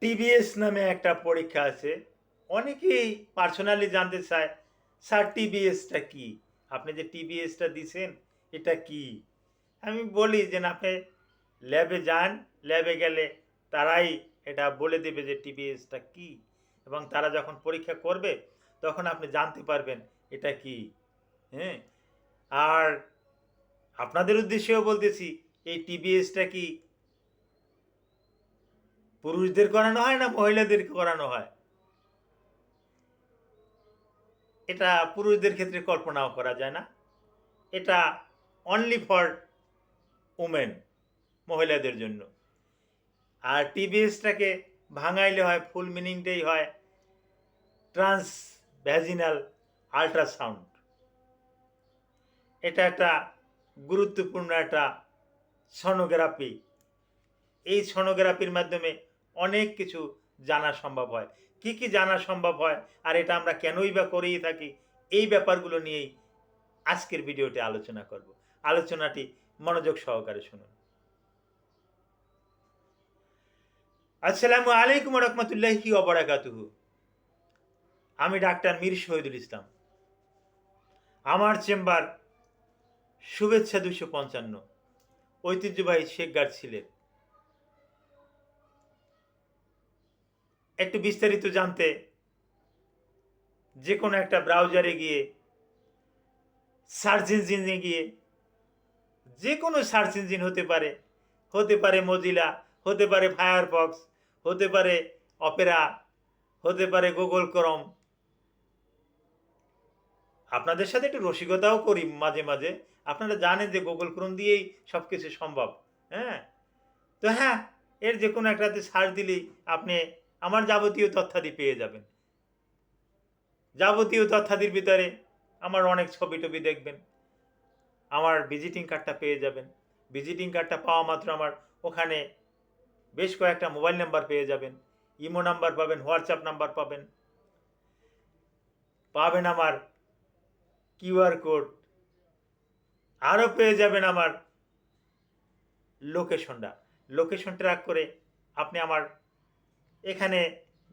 TBS নামে একটা পরীক্ষা আছে। অনেকেই পার্সোনালি জানতে চায়, স্যার টিবিএসটা কি? আপনি যে টিবিএসটা দিছেন, এটা কি? আমি বলি যে, না, আপনি ল্যাবে যান ল্যাবে গেলে তারাই এটা বলে দেবে যে টিবিএসটা কি? এবং তারা যখন পরীক্ষা করবে, তখন আপনি জানতে পারবেন, এটা কি? হ্যাঁ? আর আপনাদের উদ্দেশ্যেও বলতেছি, এই টিবিএসটা কি পুরুষদের করানো হয় না মহিলাদের করানো হয়? এটা পুরুষদের ক্ষেত্রে কল্পনাও করা যায় না। এটা অনলি ফর উমেন মহিলাদের জন্য। আর টিবিএসটাকে ভাঙাইলে হয় ফুল মিনিংটাই হয়। ট্রান্স ভ্যাজিনাল আল্ট্রাসাউন্ড এটা একটা গুরুত্বপূর্ণ একটা সনোগ্রাফি এই সনোগ্রাফির মাধ্যমে অনেক কিছু জানা সম্ভব হয়। কি কি জানা সম্ভব হয় আর এটা আমরা কেনই বা করেই থাকি, এই ব্যাপারগুলো নিয়েই আজকের ভিডিওতে আলোচনা করব। আলোচনাটি মনোযোগ সহকারে শুনুন। আসসালামু আলাইকুম রহমতুল্লাহি অবরাকাতুহু আমি ডাক্তার মীর শহীদুল ইসলাম। আমার চেম্বার শুভেচ্ছা দুশো পঞ্চান্ন। ঐতিহ্যবাহী শেখ শেখগার ছিলেন। একটু বিস্তারিত জানতে যে কোনো একটা ব্রাউজারে গিয়ে সার্চ ইঞ্জিনে গিয়ে, যে কোনো সার্চ ইঞ্জিন হতে পারে। হতে পারে মজিলা হতে পারে ফায়ারফক্স হতে পারে অপেরা হতে পারে গুগল ক্রম আপনাদের সাথে একটু রসিকতাও করি মাঝে মাঝে। আপনারা জানেন যে গুগল ক্রোম দিয়েই সব কিছু সম্ভব হ্যাঁ? তো হ্যাঁ এর যে কোনো একটাতে সার্চ দিলেই আপনি আমার যাবতীয় তথ্যাদি পেয়ে যাবেন। যাবতীয় তথ্যাদির ভিতরে আমার অনেক ছবি টবি দেখবেন। আমার ভিজিটিং কার্ডটা পেয়ে যাবেন। ভিজিটিং কার্ডটা পাওয়া মাত্র আমার ওখানে বেশ কয়েকটা মোবাইল নাম্বার পেয়ে যাবেন। ইমো নাম্বার পাবেন হোয়াটসঅ্যাপ নাম্বার পাবেন। পাবেন আমার কিউআর কোড আরও পেয়ে যাবেন আমার লোকেশনটা লোকেশন ট্র্যাক করে আপনি আমার এখানে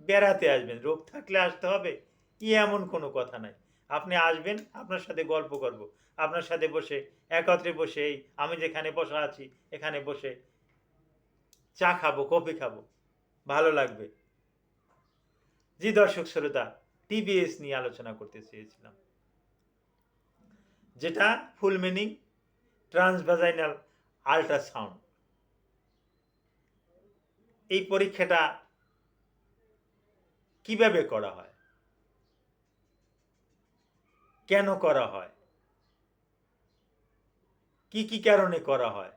বেড়াতে আসবেন। রোগ থাকলে আসতে হবে। কি এমন কোনো কথা নাই। আপনি আসবেন, আপনার সাথে গল্প করব। আপনার সাথে বসে, একত্রে বসে এই আমি যেখানে বসা আছি, এখানে বসে চা খাব, কফি খাব। ভালো লাগবে। জি দর্শক শ্রোতা টিবিএস নিয়ে আলোচনা করতে চেয়েছিলাম। যেটা ফুল মিনিং ট্রান্সভাজাইনাল আল্ট্রাসাউন্ড এই পরীক্ষাটা কীভাবে করা হয়? কেন করা হয়? কি কি কারণে করা হয়?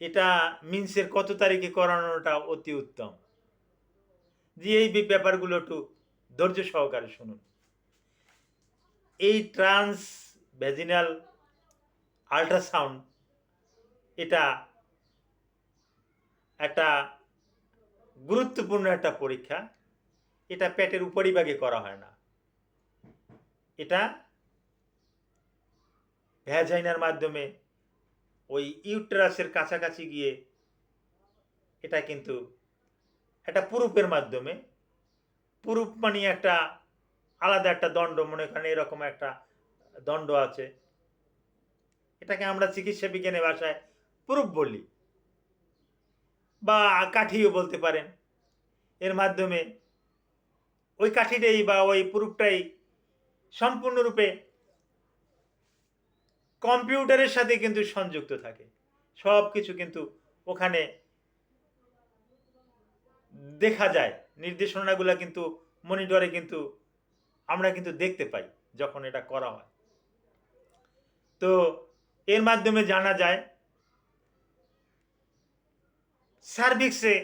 এটা মিন্সের কত তারিখে করানোটা অতি উত্তম। যে এই ব্যাপারগুলো একটু ধৈর্য সহকারে শুনুন। এই ট্রান্স ভ্যাজিনাল আল্ট্রাসাউন্ড এটা একটা গুরুত্বপূর্ণ একটা পরীক্ষা। এটা পেটের উপরিভাগে করা হয় না। এটা ভ্যাজাইনার মাধ্যমে ওই ইউট্রাসের কাছাকাছি গিয়ে এটা কিন্তু একটা পুরুপের মাধ্যমে, পুরুপ মানে একটা আলাদা একটা দণ্ড, মনে করেন এরকম একটা দণ্ড আছে। এটাকে আমরা চিকিৎসা বিজ্ঞানের ভাষায় পুরুপ বলি। বা কাঠিও বলতে পারেন। এর মাধ্যমে ওই কাঠিটাই বা ওই পুরুপটাই সম্পূর্ণরূপে কম্পিউটারের সাথে কিন্তু সংযুক্ত থাকে। সব কিছু কিন্তু ওখানে দেখা যায়। নির্দেশনাগুলো কিন্তু মনিটরে কিন্তু আমরা কিন্তু দেখতে পাই যখন এটা করা হয়। তো এর মাধ্যমে জানা যায় সার্ভিক্সে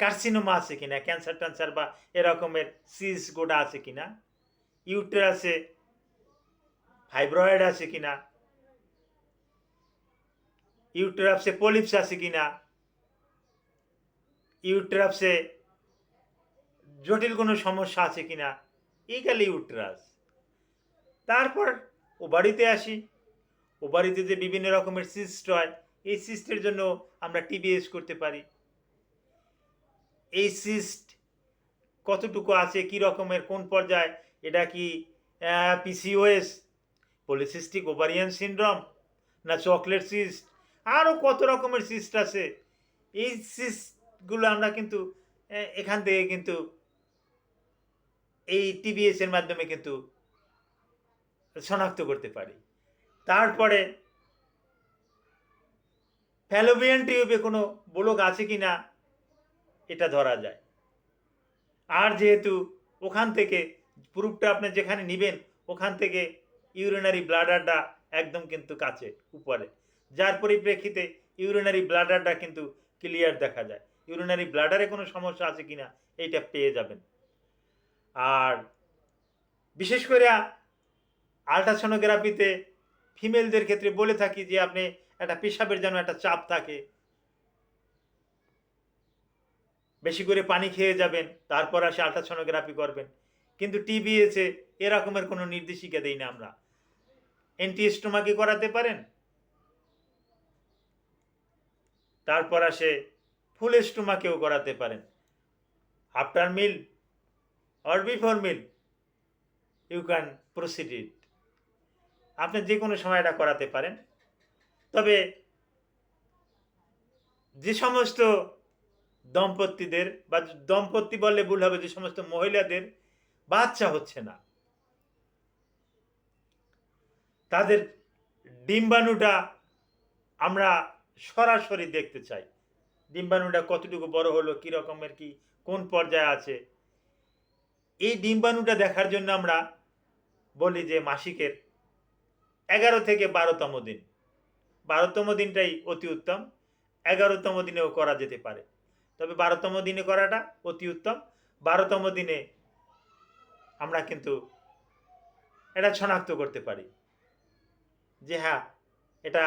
কার্সিনোমা আছে কিনা ক্যান্সার ট্যান্সার বা এরকমের সিস গোটা আছে কিনা ইউটেরাসে ফাইব্রয়েড আছে কিনা ইউটেরাপসে পলিপস আছে কিনা ইউটেরাপসে জটিল কোনো সমস্যা আছে কিনা, এই গেলে ইউটেরাস তারপর ও বাড়িতে আসি ও বাড়িতে যে বিভিন্ন রকমের সিস্ট হয় এই সিস্টের জন্য আমরা টিবিএস করতে পারি। এই সিস্ট কতটুকু আছে, কি রকমের, কোন পর্যায়ে, এটা কি পিসিওএস পলিসিস্টিক ওভারিয়ান সিনড্রোম না চকলেট সিস্ট আরও কত রকমের সিস্ট আছে। এই সিস্টগুলো আমরা কিন্তু এখান থেকে কিন্তু এই টিবিএস এর মাধ্যমে কিন্তু শনাক্ত করতে পারি। তারপরে ফ্যালোবিয়ান টিউবে কোনো ব্লক আছে কি না, এটা ধরা যায়। আর যেহেতু ওখান থেকে প্রুফটা আপনি যেখানে নেবেন, ওখান থেকে ইউরিনারি ব্লাডারটা একদম কিন্তু কাছে, উপরে। যার পরিপ্রেক্ষিতে ইউরিনারি ব্লাডারটা কিন্তু ক্লিয়ার দেখা যায়। ইউরিনারি ব্লাডারে কোনো সমস্যা আছে কি না, এইটা পেয়ে যাবেন। আর বিশেষ করে আলট্রাসোনোগ্রাফিতে ফিমেলদের ক্ষেত্রে বলে থাকি যে আপনি একটা পেশাবের যেন একটা চাপ থাকে। বেশি করে পানি খেয়ে যাবেন, তারপর আসে আলট্রাসোনোগ্রাফি করবেন। কিন্তু টিবিএসে এরকমের কোনো নির্দেশিকা দেই না আমরা। এন্টিস্টোমাকি করাতে পারেন। তারপর আসে ফুল স্টোমাকেও করাতে পারেন। After meal or before meal you can proceed it আপনি যে কোনো সময় এটা করাতে পারেন। তবে যে সমস্ত দম্পতিদের বা দম্পতি বললে ভুল হবে, যে সমস্ত মহিলাদের বাচ্চা হচ্ছে না। তাদের ডিম্বাণুটা আমরা সরাসরি দেখতে চাই। ডিম্বাণুটা কতটুকু বড় হলো, কী রকমের, কি, কোন পর্যায়ে আছে? এই ডিম্বাণুটা দেখার জন্য আমরা বলি যে মাসিকের এগারো থেকে বারোতম দিন। বারোতম দিনটাই অতি উত্তম, এগারোতম দিনেও করা যেতে পারে। তবে বারোতম দিনে করাটা অতি উত্তম, বারোতম দিনে আমরা কিন্তু এটা শনাক্ত করতে পারি যে হ্যাঁ এটা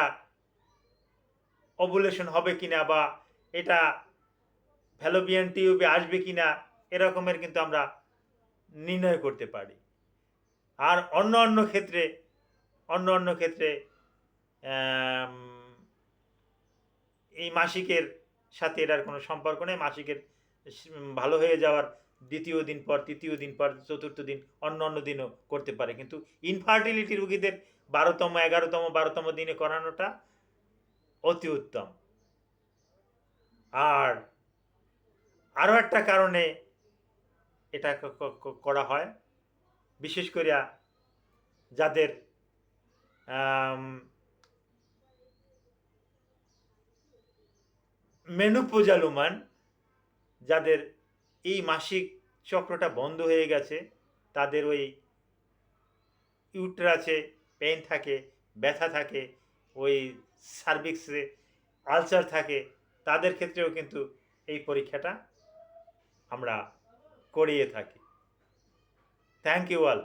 অবুলেশন হবে কিনা বা এটা ভ্যালোবিয়ান টিউবে আসবে কিনা, এরকমের কিন্তু আমরা নির্ণয় করতে পারি। আর অন্য অন্য ক্ষেত্রে, অন্য অন্য ক্ষেত্রে এই মাসিকের সাথে এটার কোনো সম্পর্ক নেই। মাসিকের ভালো হয়ে যাওয়ার দ্বিতীয় দিন পর, তৃতীয় দিন পর, চতুর্থ দিন, অন্য অন্য দিনও করতে পারে। কিন্তু ইনফার্টিলিটি রুগীদের বারোতম, এগারোতম, বারোতম দিনে করানোটা অতি উত্তম। আর আরও একটা কারণে এটা করা হয়। বিশেষ করে যাদের মেনুপোজালুমান যাদের এই মাসিক চক্রটা বন্ধ হয়ে গেছে, তাদের ওই ইউট্রাসে পেন থাকে, ব্যথা থাকে, ওই সার্ভিক্সে আলসার থাকে, তাদের ক্ষেত্রেও কিন্তু এই পরীক্ষাটা আমরা করিয়ে থাকি। Thank you all